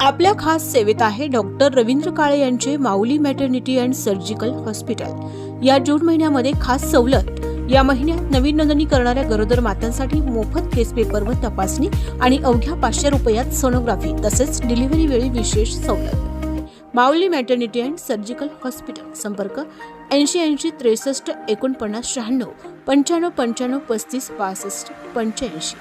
आपल्या खास सेवेत आहे डॉक्टर रवींद्र काळे यांचे Mauli maternity and surgical hospital या जून महिन्यामध्ये खास सवलत या महिन्यात नवीन नोंदणी करणाऱ्या गरोदर मातांसाठी मोफत केस पेपर व तपासणी आणि अवघ्या पाचशे रुपयात सोनोग्राफी तसेच डिलिव्हरी वेळी विशेष सवलत. Mauli maternity and surgical hospital संपर्क ऐंशी ऐंशी त्रेसष्ट एकोणपन्नास शहाण्णव पंच्याण्णव पंच्याण्णव पस्तीस पासष्ट पंच्याऐंशी.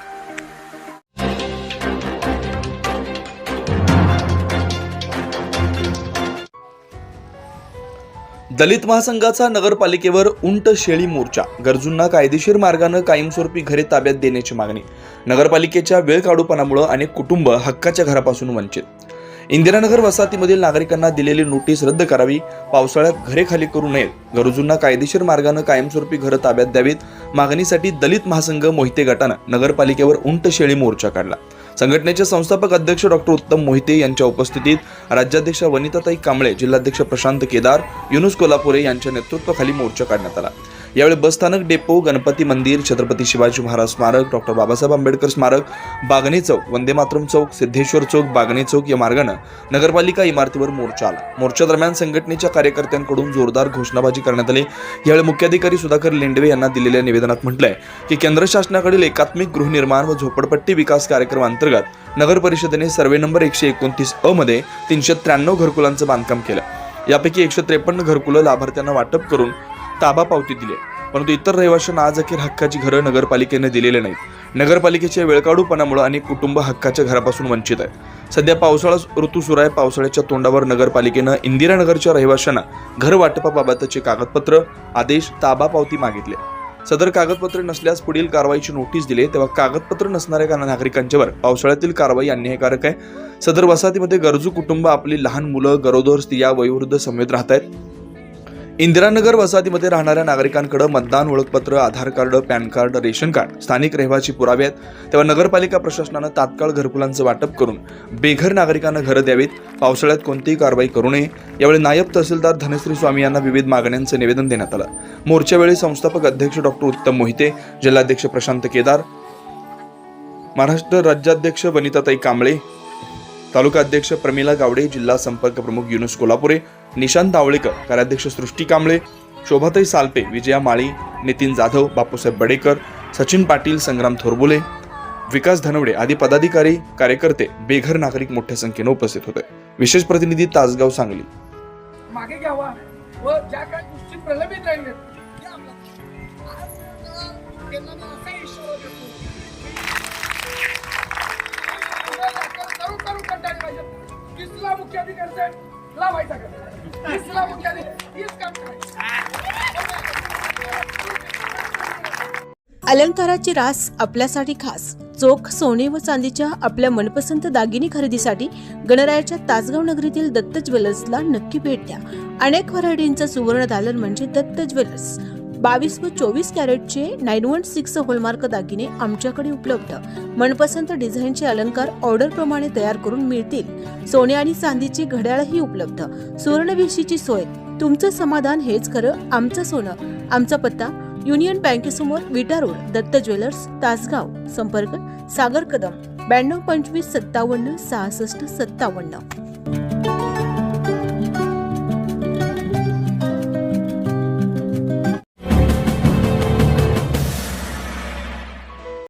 दलित महासंघाचा नगरपालिकेवर उंट शेळी मोर्चा गरजूंना कायदेशीर मार्गानं कायमस्वरूपी घरे ताब्यात देण्याची मागणी. नगरपालिकेच्या वेळ काढूपणामुळं अनेक कुटुंब हक्काच्या घरापासून वंचित. इंदिरानगर वसाहतीमधील नागरिकांना दिलेली नोटीस रद्द करावी पावसाळ्यात घरे खाली करू नयेत गरजूंना कायदेशीर मार्गानं कायमस्वरूपी घरं ताब्यात द्यावीत मागणीसाठी दलित महासंघ मोहिते गटानं नगरपालिकेवर उंट शेळी मोर्चा काढला. संघटनेचे संस्थापक अध्यक्ष डॉक्टर उत्तम मोहिते यांच्या उपस्थितीत राज्याध्यक्ष वनिताताई कांबळे जिल्हाध्यक्ष प्रशांत केदार युनुस कोल्हापुरे यांच्या नेतृत्वाखाली मोर्चा काढण्यात आला. यावेळी बसस्थानक डेपो गणपती मंदिर छत्रपती शिवाजी महाराज स्मारक डॉक्टर बाबासाहेब आंबेडकर स्मारक बागणे चौक वंदे मातरम चौक सिद्धेश्वर चौक बागणे चौक या मार्गानं नगरपालिका इमारतीवर मोर्चा आला. मोर्चा दरम्यान संघटनेच्या कार्यकर्त्यांकडून जोरदार घोषणाबाजी करण्यात आली. यावेळी मुख्याधिकारी सुधाकर लेंडवे यांना दिलेल्या निवेदनात म्हटलंय की केंद्र शासनाकडील एकात्मिक गृहनिर्माण व झोपडपट्टी विकास कार्यक्रमांतर्गत नगर परिषदेने सर्वे नंबर एकशे एकोणतीस अ मध्ये तीनशे त्र्याण्णव घरकुलांचं बांधकाम केलं. यापैकी एकशे त्रेपन्न घरकुलं लाभार्थ्यांना वाटप करून ताबा पावती दिली आहे. परंतु इतर रहिवाशांना आज अखेर हक्काची घरं नगरपालिकेने दिलेले नाहीत. नगरपालिकेच्या वेळकाडूपणामुळे अनेक कुटुंब हक्काच्या घरापासून वंचित आहे सध्या पावसाळा ऋतू सुरू आहे. पावसाळ्याच्या तोंडावर नगरपालिकेनं इंदिरानगरच्या रहिवाशांना घर वाटपाबाबतचे कागदपत्र आदेश ताबा पावती मागितले. सदर कागदपत्रे नसल्यास पुढील कारवाईची नोटीस दिली तेव्हा कागदपत्र नसणाऱ्या नागरिकांच्यावर पावसाळ्यातील कारवाई अन्यायकारक आहे. सदर वसाहतीमध्ये गरजू कुटुंब आपली लहान मुलं गरोदर स्त्रिया वयोवृद्ध समेत राहत आहेत. इंदिरानगर वसाहतीमध्ये राहणाऱ्या नागरिकांकडे मतदान ओळखपत्र Aadhaar card PAN card ration card स्थानिक रहिवासी पुरावे आहेत. तेव्हा नगरपालिका प्रशासनानं तात्काळ घरकुलांचं वाटप करून बेघर नागरिकांना घरं द्यावीत. पावसाळ्यात कोणतीही कारवाई करू नये. यावेळी नायब तहसीलदार धनश्री स्वामी यांना विविध मागण्यांचं निवेदन देण्यात आलं. मोर्चावेळी संस्थापक अध्यक्ष डॉक्टर उत्तम मोहिते जिल्हाध्यक्ष प्रशांत केदार महाराष्ट्र राज्याध्यक्ष वनिताताई कांबळे तालुका अध्यक्ष प्रमिला गावडे जिल्हा संपर्क प्रमुख युनुस कोल्हापुरे निशांत आवळेकर कार्याध्यक्ष सृष्टी कांबळे शोभाताई सालपे विजया माळी नितीन जाधव बापूसाहेब बडेकर सचिन पाटील संग्राम थोरबुले विकास धनवडे आदी पदाधिकारी कार्यकर्ते बेघर नागरिक मोठ्या संख्येने उपस्थित होते. विशेष प्रतिनिधी तासगाव सांगली. मागे घ्यावा व ज्या काही गोष्टी प्रलंबित राहिल्या त्या अंमलात आज त्यांना मी असा इशारा देतो. करू करू कंटाळले पाहिजे. किसला मुख्याधिकारी साहेब लावायचा का? अलंकाराची रास आपल्यासाठी खास. चोख सोने व चांदीच्या आपल्या मनपसंत दागिने खरेदीसाठी गणरायाच्या तासगाव नगरीतील दत्त ज्वेलर्सला नक्की भेट द्या. अनेक व्हरायटींचं सुवर्ण दालन म्हणजे दत्त ज्वेलर्स. बावीस व चोवीस कॅरेटचे नाईन वन सिक्स होलमार्क दागिने आमच्याकडे उपलब्ध. मनपसंत डिझाईनचे अलंकार ऑर्डर प्रमाणे तयार करून मिळतील. सोने आणि चांदीची घड्याळही उपलब्ध. सुवर्णवेशीची सोय. तुमचं समाधान हेच खरं आमचं सोनं. आमचा पत्ता युनियन बँकेसमोर विटा रोड दत्त ज्वेलर्स तासगाव. संपर्क सागर कदम ब्याण्णव पंचवीस सत्तावन्न सहासष्ट सत्तावन्न.